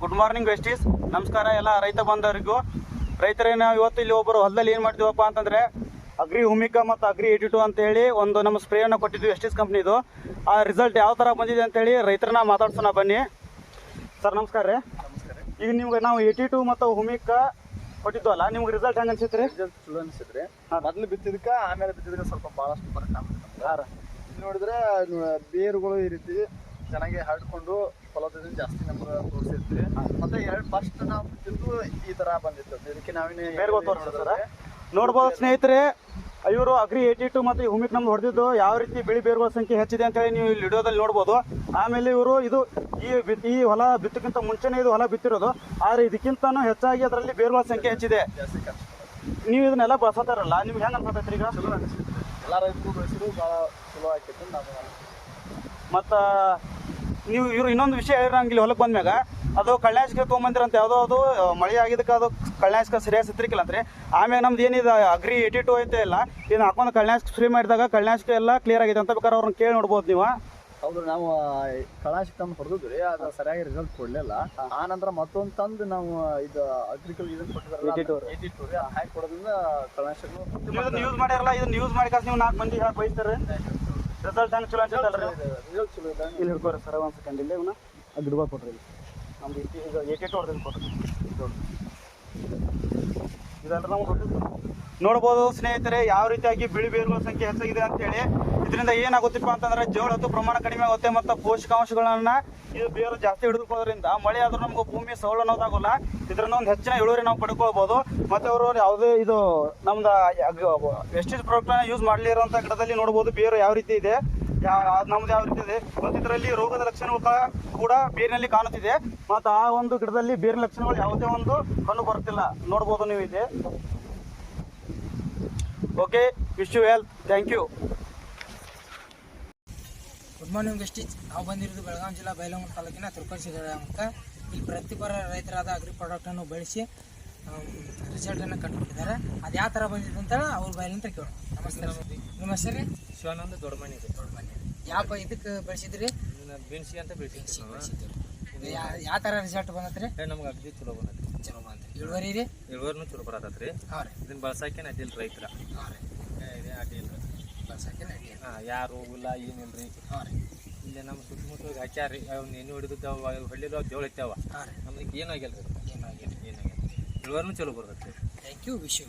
Good morning ವೆಸ್ಟೀಸ್. ನಮಸ್ಕಾರ ಎಲ್ಲ ರೈತ ಬಂದವರಿಗೂ. ರೈತರೇ ನಾವು ಇವತ್ತು ಇಲ್ಲಿ ಒಬ್ಬರು ಹೊಲದಲ್ಲಿ ಏನು ಮಾಡ್ತೀವಪ್ಪ ಅಂತಂದರೆ ಅಗ್ರಿ ಹುಮಿಕಾ ಮತ್ತು ಅಗ್ರಿ ಏಟಿ ಟು ಅಂತೇಳಿ ಒಂದು ನಮ್ಮ ಸ್ಪ್ರೇಯನ್ನು ಕೊಟ್ಟಿದ್ವಿ ವೆಸ್ಟೀಸ್ ಕಂಪ್ನಿದು. ಆ ರಿಸಲ್ಟ್ ಯಾವ ಥರ ಬಂದಿದೆ ಅಂತೇಳಿ ರೈತರನ್ನ ಮಾತಾಡ್ಸೋಣ ಬನ್ನಿ. ಸರ್ ನಮಸ್ಕಾರ ರೀ. ಈಗ ನಿಮ್ಗೆ ನಾವು ಏಟಿ ಟು ಮತ್ತು ಹುಮಿಕಾ ಕೊಟ್ಟಿದ್ವಲ್ಲ ನಿಮ್ಗೆ ರಿಸಲ್ಟ್ ಹೆಂಗೆ ಅನ್ಸಿತ್ತು ರೀ? ಚಲೋ ಅನಿಸಿದ್ರಿ ಮೊದಲು ಬಿತ್ತಿದಕ್ಕ ಆಮೇಲೆ ಬಿತ್ತಿದ್ರೆ ಸ್ವಲ್ಪ ಕಾಣ್ತದೆ ಇಲ್ಲಿ ನೋಡಿದ್ರೆ ಬೇರುಗಳು ಈ ರೀತಿ ಚೆನ್ನಾಗಿ ಹರಡ್ಕೊಂಡು ಫಲವತ್ತತೆ ಜಾಸ್ತಿ ನಮ್ಗೆ ತೋರಿಸಿದ್ವಿ ಮತ್ತೆ ಎರಡು ಫಸ್ಟ್ ನಾವು ಈ ತರ ಬಂದಿತ್ತು. ಇದಕ್ಕೆ ನಾವೇನೇ ನೋಡ್ಬೋದು ಸ್ನೇಹಿತರೆ ಇವರು ಅಗ್ರಿ ಏಟಿ ಟು ಮತ್ತು ಹುಮಿಕ್ ನಮ್ದು ಹೊಡೆದಿದ್ದು. ಯಾವ ರೀತಿ ಬಿಳಿ ಬೇರುಗಳ ಸಂಖ್ಯೆ ಹೆಚ್ಚಿದೆ ಅಂತೇಳಿ ನೀವು ಇಲ್ಲಿ ವಿಡಿಯೋದಲ್ಲಿ ನೋಡ್ಬೋದು. ಆಮೇಲೆ ಇವರು ಇದು ಈ ಬಿತ್ ಈ ಹೊಲ ಬಿತ್ತಕ್ಕಿಂತ ಮುಂಚೆನೇ ಇದು ಹೊಲ ಬಿತ್ತಿರೋದು. ಆದರೆ ಇದಕ್ಕಿಂತನೂ ಹೆಚ್ಚಾಗಿ ಅದರಲ್ಲಿ ಬೇರುಗಳ ಸಂಖ್ಯೆ ಹೆಚ್ಚಿದೆ. ನೀವು ಇದನ್ನೆಲ್ಲ ಬಸತಾರಲ್ಲ ನಿಮ್ಗೆ ಹೆಂಗೆ ಅನ್ಸತೈತ್ರಿ ಈಗ? ಎಲ್ಲ ರೈತರು ಬೆಳೆಸಿದ್ರು ಭಾಳ ಚಲೋ ಆಕೈತೆ ಮತ್ತು ನೀವು ಇವ್ರು ಇನ್ನೊಂದು ವಿಷಯ ಹೇಳಿರಂಗೆ ಇಲ್ಲಿ ಹೊಲಕ್ಕೆ ಬಂದ್ಮ್ಯಾಗ. ಅದು ಕಳ್ಳಾಶಕ ತೊಗೊಂಬಂದಿರ ಅಂತ ಯಾವುದೋ ಅದು ಮಳೆ ಆಗಿದ್ದಕ್ಕೆ ಅದು ಕಳ್ಳಾಶಕ ಸರಿಯಾಗಿ ಸಿತ್ತಿರಿಕಿಲ್ಲ ಅಂತ್ರಿ. ಆಮೇಲೆ ನಮ್ದು ಏನಿದೆ ಅಗ್ರಿ ಏಟಿ ಟು ಐತೆ ಇಲ್ಲ ಇದನ್ನ ಹಾಕೊಂಡು ಕಳ್ಳಾಶಕ ಫ್ರೀ ಮಾಡಿದಾಗ ಕಳ್ಳಾಶಕ ಎಲ್ಲ ಕ್ಲಿಯರ್ ಆಗಿದೆ ಅಂತ ಬೇಕಾದ್ರೆ ಅವ್ರನ್ನ ಕೇಳಿ ನೋಡ್ಬೋದು ನೀವು. ಹೌದು ನಾವು ಕಳಾಶಿ ತಂದು ಹೊಡೆದ್ರಿ ಅದು ಸರಿಯಾಗಿ ರಿಸಲ್ಟ್ ಕೊಡಲಿಲ್ಲ. ಆ ನಂತರ ಮತ್ತೊಂದು ತಂದು ನಾವು ಇದು ಅಗ್ರಿಕಲ್ ಇದನ್ನ ಕೊಟ್ಟಿದ್ದಾರೆ 82. ಏಯ್ಟಿ ಟೂ ಹಾಕಿ ಕೊಡೋದ್ರಿಂದ ಕಳಾಶಿಗಳು ಯೂಸ್ ಮಾಡಿರಲ್ಲ ಇದನ್ನ ಯೂಸ್ ಮಾಡಿ ನೀವು ನಾಲ್ಕು ಮಂದಿ ಹೇಳಿ ಬಯಸ್ತಾರೆ. ರಿಸಲ್ಟ್ ಹೆಂಗೆ ಚಲೋ ಅನ್ಸುತ್ತಲ್ರಿ ಇಲ್ಲಿ ಹಿಡ್ಕೋರಿ ಸರ ಒಂದು ಸೆಕೆಂಡ್ ಇಲ್ಲಿ ಇವನ್ನ ಆ ಗಿಡಗಳು ಕೊಡ್ರಿ ನಮ್ದು ಏಟಿ ಇದು ಏಟಿ ಟು ಹೊಡೆದಿದ್ದು ಕೊಡ್ರಿ ಇದೆಲ್ಲ ನಾವು ಕೊಟ್ಟಿದ್ದು ನೋಡ್ಬೋದು ಸ್ನೇಹಿತರೆ, ಯಾವ ರೀತಿಯಾಗಿ ಬಿಳಿ ಬೇರುಗಳ ಸಂಖ್ಯೆ ಹೆಚ್ಚಾಗಿದೆ ಅಂತ ಹೇಳಿ ಇದರಿಂದ ಏನಾಗುತ್ತಪ್ಪ ಅಂತಂದ್ರೆ ಜೋಳದ್ದು ಪ್ರಮಾಣ ಕಡಿಮೆ ಆಗುತ್ತೆ ಮತ್ತು ಪೋಷಕಾಂಶಗಳನ್ನ ಇದು ಬೇರು ಜಾಸ್ತಿ ಹಿಡಿದುಕೊಳ್ಳೋದ್ರಿಂದ ಮಳೆ ಆದ್ರೂ ನಮ್ಗೆ ಭೂಮಿ ಸೌಳು ಅನ್ನೋದಾಗಲ್ಲ. ಇದರಿಂದ ಒಂದು ಹೆಚ್ಚಿನ ಇಳುವರಿ ನಾವು ಪಡ್ಕೊಳ್ಬಹುದು ಮತ್ತೆ ಅವರು ಯಾವುದೇ ಇದು ನಮ್ದು ವೆಸ್ಟೇಜ್ನ ಯೂಸ್ ಮಾಡಲಿರುವಂಥ ಗಿಡದಲ್ಲಿ ನೋಡ್ಬೋದು ಬೇರು ಯಾವ ರೀತಿ ಇದೆ. ನಮ್ದು ಯಾವ ರೀತಿ ಇದೆ. ಮತ್ತು ಇದರಲ್ಲಿ ರೋಗದ ಲಕ್ಷಣಗಳು ಕೂಡ ಬೇರಿನಲ್ಲಿ ಕಾಣುತ್ತಿದೆ. ಮತ್ತು ಆ ಒಂದು ಗಿಡದಲ್ಲಿ ಬೇರಿನ ಲಕ್ಷಣಗಳು ಯಾವುದೇ ಒಂದು ಕಂಡು ಬರುತ್ತಿಲ್ಲ. ನೋಡ್ಬೋದು ನೀವು ಇದೆ okay wish you well thank you good morning Vestige ನಾವು ಬಂದಿರೋದು ಬೆಳಗಾವಿ ಜಿಲ್ಲಾ ಬೈಲಹೊಂಗಲ ತಾಲೂಕಿನ ತುರ್ಕರ್ಸಿ ಗ್ರಾಮಕ್ಕೆ ಇಲ್ಲಿ ಪ್ರತಿಪರ ರೈತರಾದ ಅಗ್ರಿ ಪ್ರಾಡಕ್ಟನ್ನು ಬಳಸಿ ರಿಸಲ್ಟನ್ನು ಕಂಡುಕೊಂಡಿದ್ದಾರೆ. ಅದು ಯಾವ ಥರ ಬಂದಿದೆ ಅಂತ ಅವ್ರ ಬಯಲಂತ ಕೇಳೋಣ. ನಮಸ್ತೆ. ನಿಮ್ಮ ಹೆಸರು ರೀ? ಶಿವಾನಂದ ದೊಡ್ಡಮನಿ ಇದೆ ದೊಡ್ಡ ಮನೆ ಯಾವ ಇದಕ್ಕೆ ಬೆಳೆಸಿದ್ರಿ? ಬೆಳೆಸಿ ಅಂತ ಬೆಳೆಸಿ ಬೆಳೆಸಿದ್ರಿ. ಯಾವ ಥರ ರಿಸಲ್ಟ್ ಬಂದತ್ರಿ? ನಮ್ಗೆ ಅಗ್ದಿ ಚಲೋ ಬಂದ್ರಿ ಇಳುವರಿ ರೀ ಇಳುವರಿನೂ ಚಲೋ ಬರತೈತ್ರಿ. ಹಾಂ ರೀ. ಇದನ್ನ ಬಳಸಕ್ಕೆ ಅಡ್ಡಿಲ್ಲ ರೈತರ. ಹಾಂ ರೀ. ಇದೇ ಅಡ್ಡಿಲ್ಲ ಬಳಸಕ್ಕೆ ನಡಿ ಹಾಂ ಯಾರು ಹೋಗಿಲ್ಲ ಏನಿಲ್ರಿ. ಹಾಂ ರೀ. ಇಲ್ಲಿ ನಮ್ಮ ಸುತ್ತಮುತ್ತ ಹಾಕ್ಯಾರಿ ಅವ್ನು ಎಣ್ಣೆ ಹೊಡಿದವ ಹಳ್ಳಿದ ಜೋಳ ಐತ್ಯಾವ ಹಾಂ ರೀ. ನಮಗೆ ಏನಾಗಿಲ್ಲ ರೀ ಏನಾಗಿಲ್ಲ ಏನಾಗಿಲ್ಲ ಇಳುವರಿನೂ ಚಲೋ ಬರ್ತೈತಿ ಥ್ಯಾಂಕ್ ಯು ವಿಶ್ ಯು